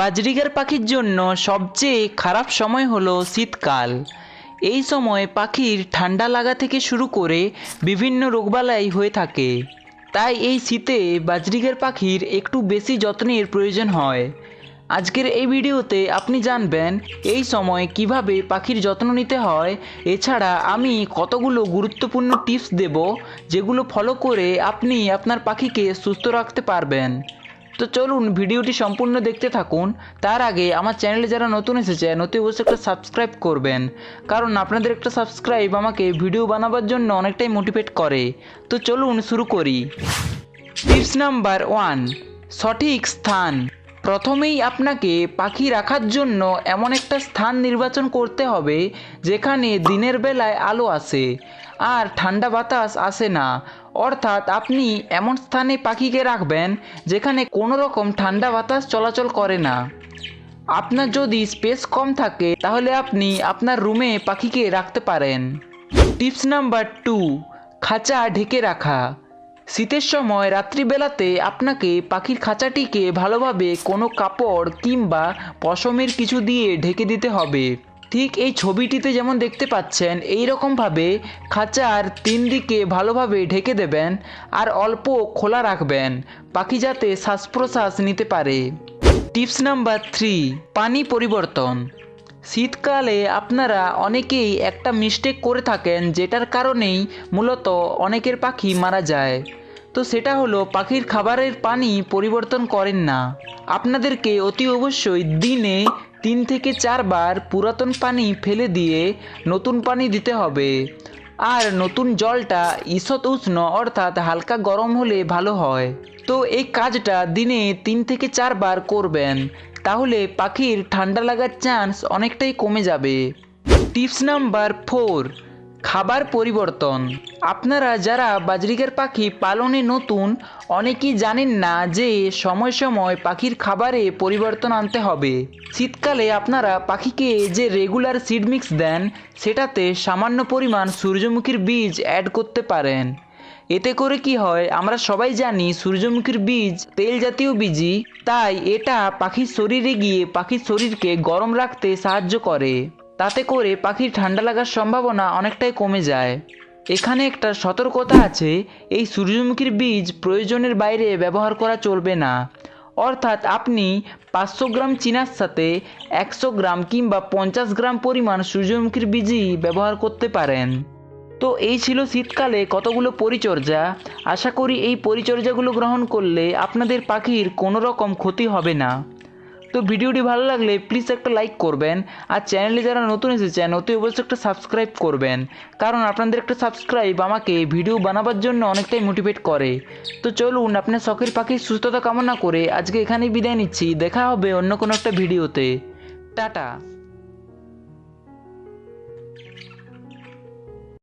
Budgerigar পাখির জন্য সবচেয়ে খারাপ সময় হলো শীতকাল। এই সময় পাখির ঠান্ডা লাগা থেকে শুরু করে বিভিন্ন রোগবালাই হয়ে থাকে। তাই এই শীতে বাজরিগার পাখির একটু বেশি যত্নের প্রয়োজন হয়। আজকের এই ভিডিওতে আপনি জানবেন, এই সময় কীভাবে পাখির যত্ন নিতে হয়। এছাড়া আমি কতগুলো গুরুত্বপূর্ণ টিপস দেব, যেগুলো ফলো করে আপনি আপনার পাখিকে সুস্থ রাখতে পারবেন। তো চলুন ভিডিওটি সম্পূর্ণ দেখতে থাকুন। তার আগে আমার চ্যানেলে যারা নতুন এসেছে, নতুন অবশ্যই একটা সাবস্ক্রাইব করবেন। কারণ আপনাদের একটা সাবস্ক্রাইব আমাকে ভিডিও বানাবার জন্য অনেকটাই মোটিভেট করে। তো চলুন শুরু করি। টিপস নাম্বার ওয়ান সঠিক স্থান। প্রথমেই আপনাকে পাখি রাখার জন্য এমন একটা স্থান নির্বাচন করতে হবে, যেখানে দিনের বেলায় আলো আসে, আর ঠান্ডা বাতাস আসে না। অর্থাৎ আপনি এমন স্থানে পাখিকে রাখবেন যেখানে কোনো রকম ঠান্ডা বাতাস চলাচল করে না। আপনার যদি স্পেস কম থাকে, তাহলে আপনি আপনার রুমে পাখিকে রাখতে পারেন। টিপস নাম্বার টু, খাঁচা ঢেকে রাখা। শীতের সময় রাত্রিবেলাতে আপনাকে পাখির খাঁচাটিকে ভালোভাবে কোনো কাপড় কিংবা পশমের কিছু দিয়ে ঢেকে দিতে হবে। ঠিক এই ছবিটিতে যেমন দেখতে পাচ্ছেন এই রকমভাবে খাঁচার তিন দিকে ভালোভাবে ঢেকে দেবেন আর অল্প খোলা রাখবেন পাখি যাতে শ্বাস প্রশ্বাস নিতে পারে। টিপস নাম্বার থ্রি, পানি পরিবর্তন। শীতকালে আপনারা অনেকেই একটা মিস্টেক করে থাকেন যেটার কারণেই মূলত অনেকের পাখি মারা যায়। তো সেটা হলো, পাখির খাবারের পানি পরিবর্তন করেন না। আপনাদেরকে অতি অবশ্যই দিনে তিন থেকে চারবার পুরাতন পানি ফেলে দিয়ে নতুন পানি দিতে হবে। আর নতুন জলটা ঈষৎ উষ্ণ, অর্থাৎ হালকা গরম হলে ভালো হয়। তো এই কাজটা দিনে তিন থেকে চারবার করবেন, তাহলে পাখির ঠান্ডা লাগার চান্স অনেকটাই কমে যাবে। টিপস নাম্বার ফোর খাবার পরিবর্তন। আপনারা যারা বাজরিকার পাখি পালনে নতুন, অনেকেই জানেন না যে সময় সময় পাখির খাবারে পরিবর্তন আনতে হবে। শীতকালে আপনারা পাখিকে যে রেগুলার সিড মিক্স দেন, সেটাতে সামান্য পরিমাণ সূর্যমুখীর বীজ অ্যাড করতে পারেন। এতে করে কি হয়, আমরা সবাই জানি সূর্যমুখীর বীজ তেল জাতীয় বীজই, তাই এটা পাখির শরীরে গিয়ে পাখির শরীরকে গরম রাখতে সাহায্য করে। তাতে করে পাখির ঠান্ডা লাগার সম্ভাবনা অনেকটাই কমে যায়। এখানে একটা সতর্কতা আছে, এই সূর্যমুখীর বীজ প্রয়োজনের বাইরে ব্যবহার করা চলবে না। অর্থাৎ আপনি পাঁচশো গ্রাম চিনার সাথে একশো গ্রাম কিংবা পঞ্চাশ গ্রাম পরিমাণ সূর্যমুখীর বীজই ব্যবহার করতে পারেন। তো এই ছিল শীতকালে কতগুলো পরিচর্যা। আশা করি এই পরিচর্যাগুলো গ্রহণ করলে আপনাদের পাখির কোনো রকম ক্ষতি হবে না। তো ভিডিওটি ভালো লাগলে প্লিজ একটা লাইক করবেন, আর চ্যানেলে যারা নতুন এসেছেন, অতি অবশ্যই একটা সাবস্ক্রাইব করবেন, কারণ আপনাদের একটা সাবস্ক্রাইব আমাকে ভিডিও বানাবার জন্য অনেকটাই মোটিভেট করে। তো চলুন, আপনার শখের পাখি সুস্থতা কামনা করে আজকে এখানেই বিদায় নিচ্ছি, দেখা হবে অন্য কোনো একটা ভিডিওতে টাটা।